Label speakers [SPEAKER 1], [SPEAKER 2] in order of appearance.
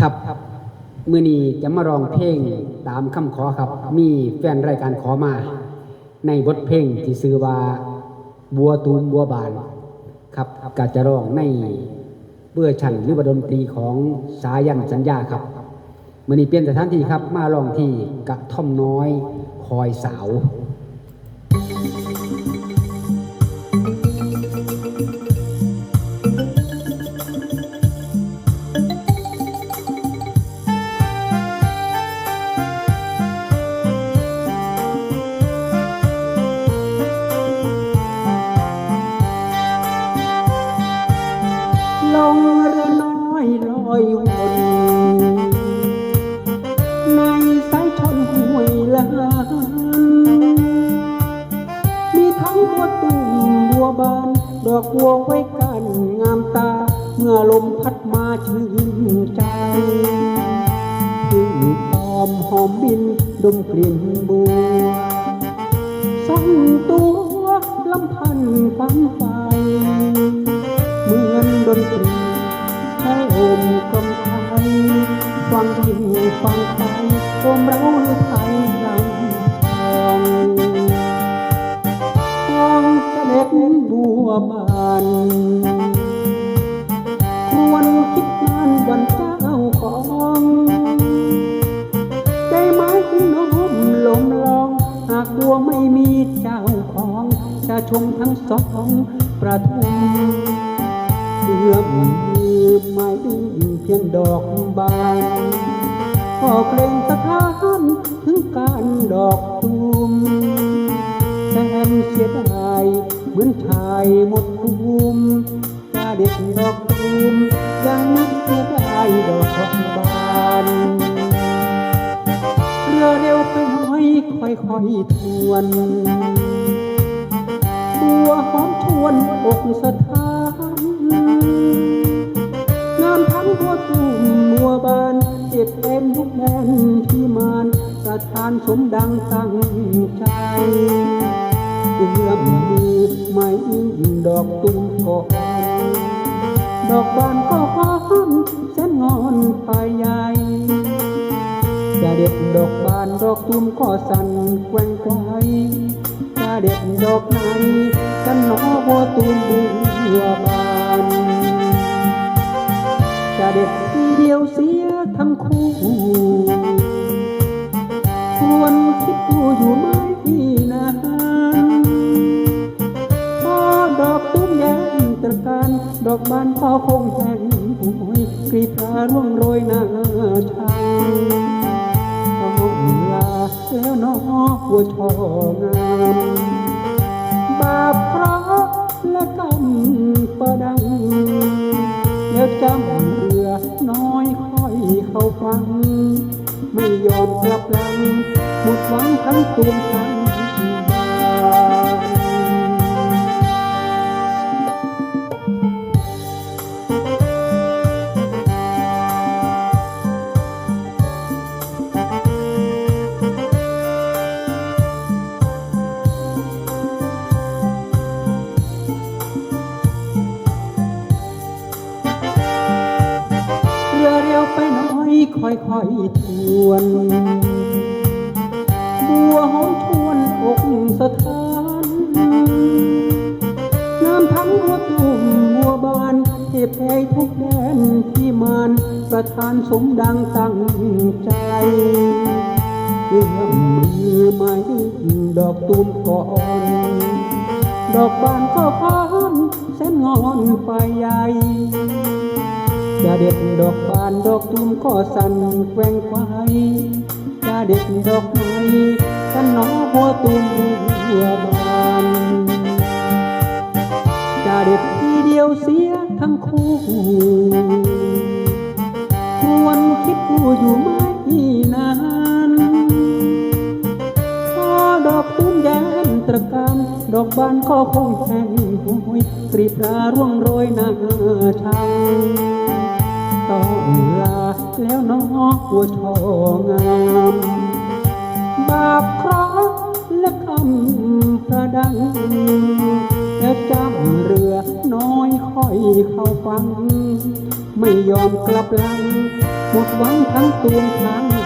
[SPEAKER 1] ครับมือนี้จะมาร้องเพลงตามคำขอครับ มีแฟนรายการขอมา ในบทเพลงที่ชื่อว่าบัวตูมบัวบาน ครับก็จะร้องในเบื่อชันหรือว่าดนตรีของสายันสัญญาครับมือนี้เปลี่ยนสถานที่ครับ มาร้องที่กระท่อมน้อยคอยสาวล มีทั้งบัวตุ่มบัวบาน ดอกบัวไว้กันงามตา เมื่อลมพัดมาชื่นใจพึ่งตอมหอมบินดมกลิ่นบัวซ่อนตัวลำพันฟังไฟเหมือนดนตรีใช้โอมกลมไทยฟังยิ่งฟังไทยโอมเราไทยลำ บัวบานควรคิดนานวันเจ้าของ ใจไม้น้อมลมลอง หากบัวไม่มีเจ้าของ จะชมทั้งสองประทุมเอื้อมมือไม่ดึงเพียงดอกบานก็เกรงสะท้านถึงการดอกตูมแสนเสียดาย มือนชายหมดภูมิตาเด็กดอกตูมยังนักเสียดายดอกบานเรือเร็วไปหน่อยค่อยทวนบัวหอมชวนอกสถานงามทั้งบัวตุ่มบัวบานเจ็บเต็มทุกแดนที่มานประทานสมดังตั้งใจ ดอกตุ้มก่อดอกบานก็หอมแสนงอนไปใหญ่จะเด็ดดอกบานดอกตุ้มก็สั่นแกว่งไกวจะเด็ดดอกไหนกันหนอบัวตุ้มบัวบานจะเด็ดทีเดียวเสียทั้งคู่ควรคิดดูอยู่ไหม ดอกบานก็คงแห้งหวยกรีบราร่วงโรยหน้าชังต้องลาแล้วน้อหัวชองามบาปเคราะและกรรมประดัง แล้วจำเรือน้อยค่อยเข้าฟัง ไม่ยอมกลับหลังหมดหวังทั้งตัว ค่อยๆทวนบัวหอมชวนอกสถานน้ำทั้งบัวตุ่มบัวบานเทพแพยทุกแดนที่มานประทานสมดังตั้งใจเอื้อมมือไม้ดอกตูมก่อนดอกบานก็พานแสนงอนไปใหญ่ จะเด็ดดอกบานดอกตูมก็สั่นแกว่งไฟจะเด็ดดอกไม้กันหนอบัวตูมบัวบานจะเด็ดทีเดียวเสียทั้งคู่ควรคิดดูอยู่ไหมนานพอดอกตุ้มแย้มตระการดอกบานก็คงแห้งหวยกรีบราร่วงโรยหน้าชัง ต้องลาแล้วน้องหัวชองามบาปเคราะห์และคำประดัง แล้วจำเรือน้อยค่อยเข้าฟัง ไม่ยอมกลับหลังหมดหวังทั้งตัวทั้ง